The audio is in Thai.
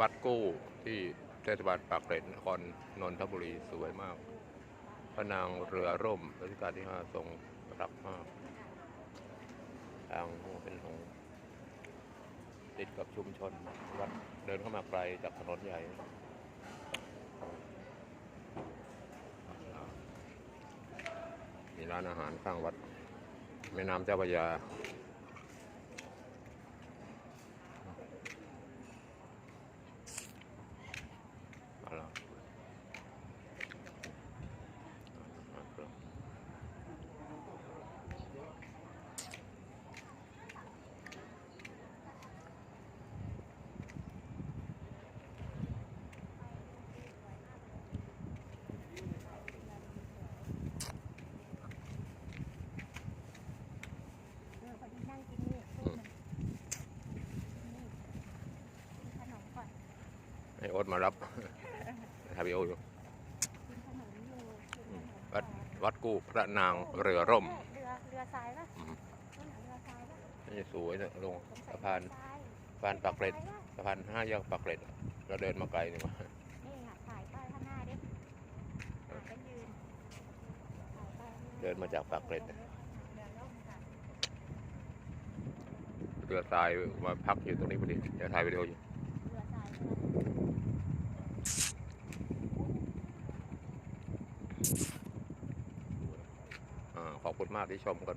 วัดกู้ที่เทศบาลปากเกร็ดนครนนทบุรีสวยมาก พระนางเรือร่มรัชกาลที่ห้าทรงรักมากทางเป็นของติดกับชุมชนวัดเดินเข้ามาไกลจากถนนใหญ่มีร้านอาหารข้างวัด แม่น้ำเจ้าพระยามา ให้โอ๊ตมารับทาบิโออยู่วัดวัดกู้พระนางเรือร่ม เรือเรือทรายป่ะอืมนั่นน่ะเรือทรายป่ะนี่สวยนะลงสงสัยสะพานเรือทรายสะพานปากเกร็ดทรายป่ะสะพานห้าแยกปากเกร็ดเราเดินมาไกลนี่ว่านี่ค่ะถ่ายป้ายข้างหน้าดิถ่ายกันยืนถ่ายป้ายข้งหเดินมาจากปากเกร็ดเรือล่มค่ะเรือทรายมาพักอยู่ตรงนี้พอดีเดี๋ยวถ่ายวิดีโออยู่ เรือทรายใช่ไหม อ่า ขอบคุณมากที่ชมกัน